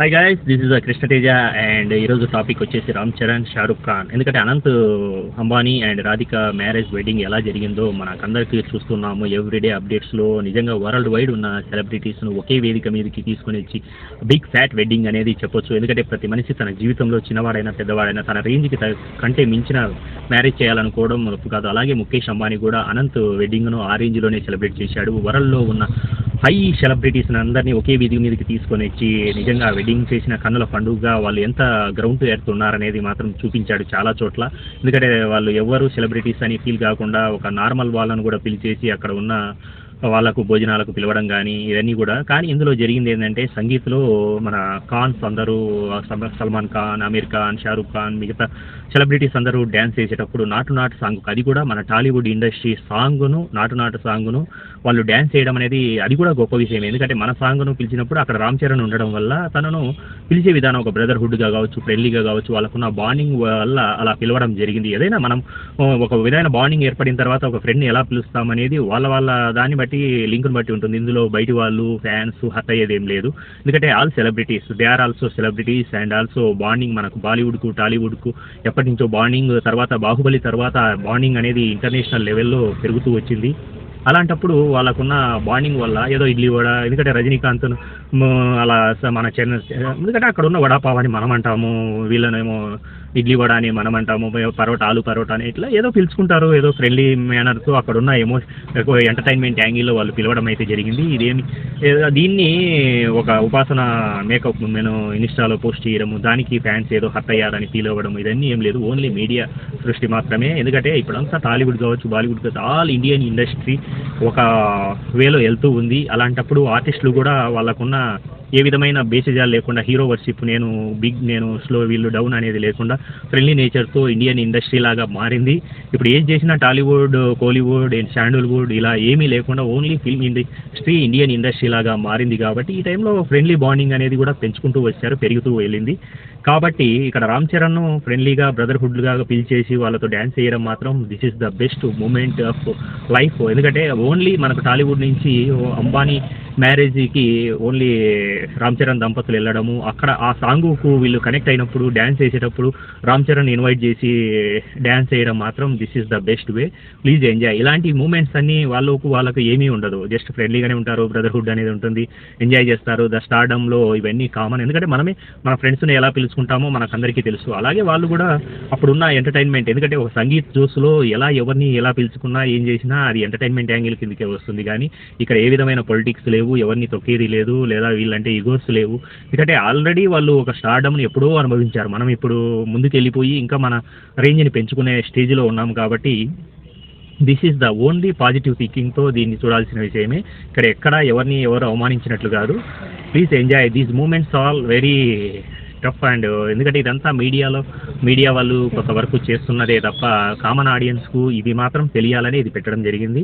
Hi guys this is Krishnateja and ఈరోజు topic వచ్చేసి రామ్ చరణ్ షారుఖ్ ఖాన్ ఎందుకంటే Anant Ambani and Radhika marriage wedding ఎలా జరిగిందో మనకందరికీ చూస్తున్నాము. ఎవ్రీడే అప్డేట్స్లో నిజంగా వరల్డ్ వైడ్ ఉన్న సెలబ్రిటీస్ను ఒకే వేదిక మీదకి తీసుకుని వచ్చి బిగ్ ఫ్యాట్ వెడ్డింగ్ అనేది చెప్పొచ్చు. ఎందుకంటే ప్రతి మనిషి తన జీవితంలో చిన్నవాడైనా పెద్దవాడైనా తన రేంజ్కి త- కంటే మించిన మ్యారేజ్ చేయాలనుకోవడం కాదు. అలాగే ముఖేష్ అంబానీ కూడా అనంత్ వెడ్డింగ్ను ఆ రేంజ్లోనే సెలబ్రేట్ చేశాడు. వరల్డ్లో ఉన్న హై సెలబ్రిటీస్ అందరినీ ఒకే విధి మీదకి తీసుకొని వచ్చి నిజంగా వెడ్డింగ్ చేసిన కన్నుల పండుగగా వాళ్ళు ఎంత గ్రౌండ్ ఏరుతున్నారనేది మాత్రం చూపించాడు చాలా చోట్ల. ఎందుకంటే వాళ్ళు ఎవరు సెలబ్రిటీస్ అని ఫీల్ కాకుండా ఒక నార్మల్ వాళ్ళను కూడా పిలిచేసి అక్కడ ఉన్న వాళ్ళకు భోజనాలకు పిలవడం కానీ ఇవన్నీ కూడా. కానీ ఇందులో జరిగింది ఏంటంటే సంగీత్లో మన ఖాన్స్ అందరూ సల్మాన్ ఖాన్ అమీర్ ఖాన్ షారూఖ్ ఖాన్ మిగతా సెలబ్రిటీస్ అందరూ డ్యాన్స్ చేసేటప్పుడు నాటు నాటు సాంగ్ అది కూడా మన టాలీవుడ్ ఇండస్ట్రీ సాంగ్ను నాటు నాటు సాంగ్ను వాళ్ళు డ్యాన్స్ చేయడం అనేది అది కూడా గొప్ప విషయం. ఎందుకంటే మన సాంగ్ను పిలిచినప్పుడు అక్కడ రామ్ చరణ్ ఉండడం వల్ల తనను పిలిచే విధానం ఒక బ్రదర్హుడ్గా కావచ్చు ఫ్రెండ్లీగా కావచ్చు వాళ్ళకున్న బాండింగ్ వల్ల అలా పిలవడం జరిగింది. ఏదైనా మనం ఒక విధమైన బాండింగ్ ఏర్పడిన తర్వాత ఒక ఫ్రెండ్ని ఎలా పిలుస్తామనేది వాళ్ళ వాళ్ళ దాన్ని బట్టి లింక్ను బట్టి ఉంటుంది. ఇందులో బయటి వాళ్ళు ఫ్యాన్స్ హర్ట్ అయ్యేది ఏం లేదు. ఎందుకంటే all celebrities they are also celebrities and also bonding మనకు. బాలీవుడ్కు టాలీవుడ్కు ఎప్పటి నుంచో బాండింగ్ తర్వాత బాహుబలి తర్వాత బాండింగ్ అనేది ఇంటర్నేషనల్ లెవెల్లో పెరుగుతూ వచ్చింది. అలాంటప్పుడు వాళ్ళకున్న బాండింగ్ వల్ల ఏదో ఇడ్లీ వడ ఎందుకంటే రజనీకాంత్ అలా మన చెన్నై ఎందుకంటే అక్కడ ఉన్న వడాపావ్ అని మనం అంటాము వీళ్ళనేమో ఇడ్లీ వడ అని మనం అంటాము పరోటా ఆలు పరోటా అని ఇట్లా ఏదో పిలుచుకుంటారు ఏదో ఫ్రెండ్లీ మేనర్తో అక్కడ ఉన్న ఎమో ఎంటర్టైన్మెంట్ యాంగిల్లో వాళ్ళు పిలవడం అయితే జరిగింది. ఇదేమి దీన్ని ఒక ఉపాసన మేకప్ నేను ఇన్స్టాలో పోస్ట్ చేయడము దానికి ఫ్యాన్స్ ఏదో హర్ట్ అయ్యారని ఫీల్ అవ్వడం ఇదన్నీ ఏం లేదు. ఓన్లీ మీడియా సృష్టి మాత్రమే. ఎందుకంటే ఇప్పుడంతా టాలీవుడ్ కావచ్చు బాలీవుడ్ కావచ్చు ఆల్ ఇండియన్ ఇండస్ట్రీ ఒక వేలో వెళ్తూ ఉంది. అలాంటప్పుడు ఆర్టిస్టులు కూడా వాళ్ళకున్న ఏ విధమైన బేసిజాలు లేకుండా హీరో వర్షిప్ నేను బిగ్ నేను స్లో వీళ్ళు డౌన్ అనేది లేకుండా ఫ్రెండ్లీ నేచర్తో ఇండియన్ ఇండస్ట్రీ లాగా మారింది. ఇప్పుడు ఏం చేసినా టాలీవుడ్ కోలీవుడ్ శాండల్వుడ్ ఇలా ఏమీ లేకుండా only film industry Indian industry లాగా మారింది కాబట్టి ఈ టైంలో ఫ్రెండ్లీ బాండింగ్ అనేది కూడా పెంచుకుంటూ వచ్చారు పెరుగుతూ వెళ్ళింది. కాబట్టి ఇక్కడ రామ్ చరణ్ ఫ్రెండ్లీగా బ్రదర్హుడ్గా పిలిచేసి వాళ్ళతో డ్యాన్స్ చేయడం మాత్రం this is the best moment of life ఎందుకంటే ఓన్లీ మనకు టాలీవుడ్ నుంచి అంబానీ మ్యారేజ్కి ఓన్లీ రామ్ చరణ్ దంపతులు వెళ్ళడము అక్కడ ఆ సాంగుకు వీళ్ళు కనెక్ట్ అయినప్పుడు డ్యాన్స్ చేసేటప్పుడు రామ్ చరణ్ ఇన్వైట్ చేసి డ్యాన్స్ చేయడం మాత్రం this is the best way please enjoy ఇలాంటి మూమెంట్స్ అన్నీ వాళ్ళకు వాళ్ళకు ఏమీ ఉండదు. జస్ట్ ఫ్రెండ్లీగానే ఉంటారు బ్రదర్హుడ్ అనేది ఉంటుంది. ఎంజాయ్ చేస్తారు. ద స్టార్డంలో ఇవన్నీ కామన్ ఎందుకంటే మనమే మన ఫ్రెండ్స్ని ఎలా పిలుచుకుంటామో మనకందరికీ తెలుసు. అలాగే వాళ్ళు కూడా అప్పుడున్న ఎంటర్టైన్మెంట్ ఎందుకంటే ఒక సంగీత్ జోస్లో ఎలా ఎవరిని ఎలా పిలుచుకున్నా ఏం చేసినా అది ఎంటర్టైన్మెంట్ యాంగిల్ కిందకే వస్తుంది. కానీ ఇక్కడ ఏ విధమైన పొలిటిక్స్ లేవు ఎవరిని తొక్కేది లేదు లేదా వీళ్ళంటే ఈగోస్ లేవు. ఎందుకంటే ఆల్రెడీ వాళ్ళు ఒక స్టార్డమ్ని ఎప్పుడో అనుభవించారు. మనం ఇప్పుడు ముందుకు వెళ్ళిపోయి ఇంకా మన రేంజ్ని పెంచుకునే స్టేజ్లో ఉన్నాం కాబట్టి this is the only positive థింకింగ్తో దీన్ని చూడాల్సిన విషయమే. ఇక్కడ ఎక్కడ ఎవరిని ఎవరు అవమానించినట్లు కాదు. Please enjoy these moments all very tough and uh, ఎందుకంటే ఇదంతా మీడియాలో మీడియా వాళ్ళు కొంతవరకు చేస్తున్నదే తప్ప కామన్ ఆడియన్స్కు ఇది మాత్రం తెలియాలని ఇది పెట్టడం జరిగింది.